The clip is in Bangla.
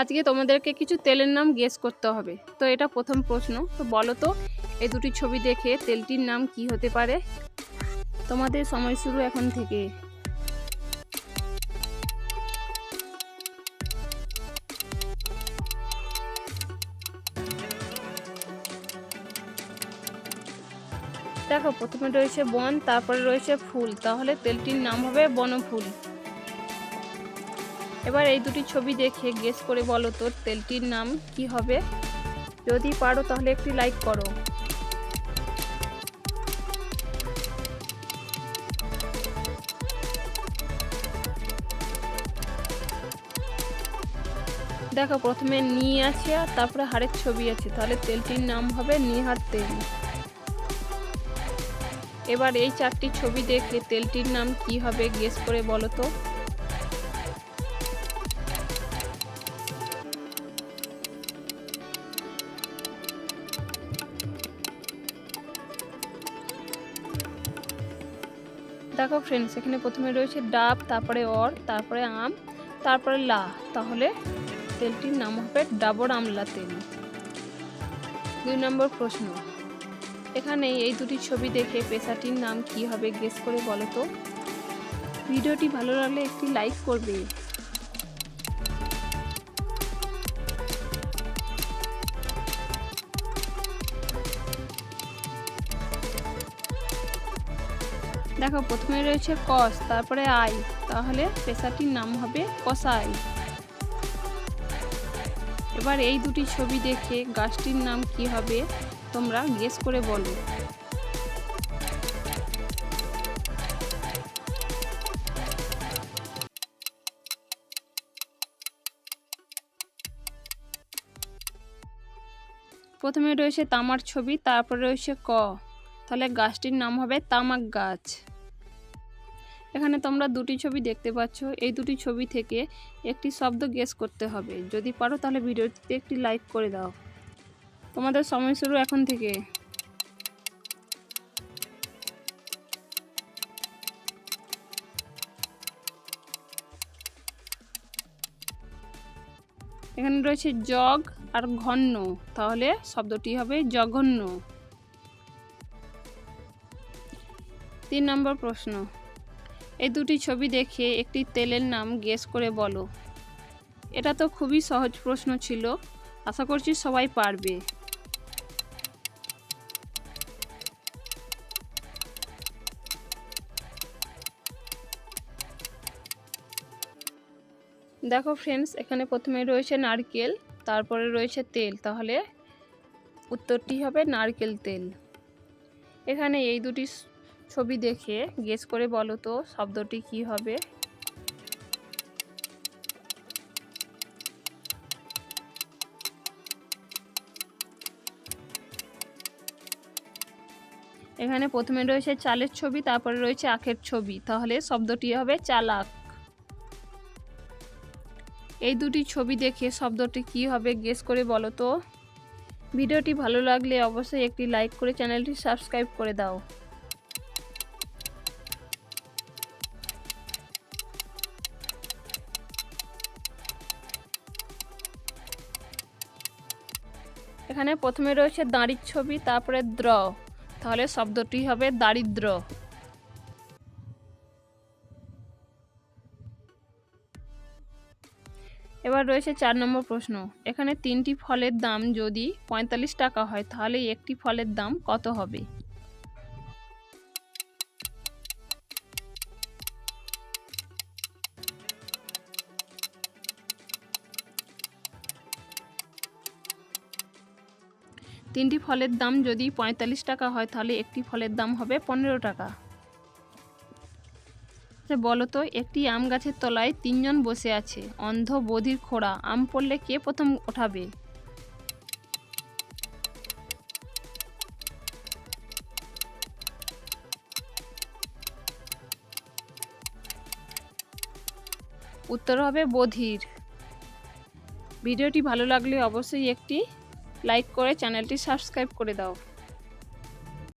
আজকে তোমাদেরকে কিছু তেলের নাম গেস করতে হবে। তো এটা প্রথম প্রশ্ন। তো বলো তো, এই দুটি ছবি দেখে তেলটির নাম কি হতে পারে? তোমাদের সময় শুরু এখন থেকে। দেখো, প্রথমে রয়েছে বন, তারপরে রয়েছে ফুল। তাহলে তেলটির নাম হবে বনফুল। এবার এই দুটি ছবি দেখে গেস করে বলো তো, তেলটির নাম কি হবে? যদি পারো তাহলে একটি লাইক করো। দেখো, প্রথমে নি আছে আর তারপরে হাড়ের ছবি আছে, তাহলে তেলটির নাম হবে নিহার তেল। এবার এই চারটি ছবি দেখে তেলটির নাম কি হবে গেস করে বলো তো। দেখো ফ্রেন্ডস এখানে প্রথমে রয়েছে ডাব, তারপরে অর, তারপরে আম, তারপরে লা। তাহলে তেলটির নাম হবে ডাবর আমলা তেল। দুই নম্বর প্রশ্ন। এখানে এই দুটি ছবি দেখে পেশাটির নাম কি হবে গেস করে বলো তো। ভিডিওটি ভালো লাগলে একটি লাইক করবে। দেখো, প্রথমে রয়েছে কস, তারপরে আই। তাহলে পেশাটির নাম হবে কসাই। এবার এই দুটি ছবি দেখে গাছটির নাম কি হবে, তোমরা গেস করে বলো। প্রথমে রয়েছে তামার ছবি, তারপরে রয়েছে ক। তাহলে গাছটির নাম হবে তামাক গাছ। এখানে তোমরা দুটি ছবি দেখতে পাচ্ছ। এই দুটি ছবি থেকে একটি শব্দ গেস করতে হবে। যদি পারো তাহলে ভিডিওটিতে একটি লাইক করে দাও। তোমাদের সময় শুরু এখন থেকে। এখানে রয়েছে জগ আর ঘন্য। তাহলে শব্দটি হবে জঘন্য। তিন নম্বর প্রশ্ন। এই দুটি ছবি দেখে একটি তেলের নাম গেস করে বলো। এটা তো খুবই সহজ প্রশ্ন ছিল। আশা করছি সবাই পারবে। দেখো ফ্রেন্ডস এখানে প্রথমে রয়েছে নারকেল, তারপরে রয়েছে তেল। তাহলে উত্তরটি হবে নারকেল তেল। এখানে এই দুটি ছবি দেখে গেস করে বলো তো শব্দটি কি হবে? এখানে প্রথমে রয়েছে চালের ছবি, তারপরে রয়েছে আখের ছবি। তাহলে শব্দটি হবে চালাক। এই দুটি ছবি দেখে শব্দটি কি হবে গেস করে বলো তো। ভিডিওটি ভালো লাগলে অবশ্যই একটি লাইক করে চ্যানেলটি সাবস্ক্রাইব করে দাও। এখানে প্রথমে রয়েছে দাঁড়ির ছবি, তারপরে দ্র। তাহলে শব্দটি হবে দারিদ্র। এবার রয়েছে চার নম্বর প্রশ্ন। এখানে তিনটি ফলের দাম যদি পঁয়তাল্লিশ টাকা হয়, তাহলে একটি ফলের দাম কত হবে? তিনটি ফলের দাম যদি পঁয়তাল্লিশ টাকা হয়, তাহলে একটি ফলের দাম হবে পনেরো টাকা। আচ্ছা বলো তো, একটি আম গাছের তলায় তিনজন বসে আছে, অন্ধ বধির খোড়া, আম পড়লে কে প্রথম ওঠাবে? উত্তর হবে বধির। ভিডিওটি ভালো লাগলে অবশ্যই একটি লাইক করে চ্যানেলটি সাবস্ক্রাইব করে দাও।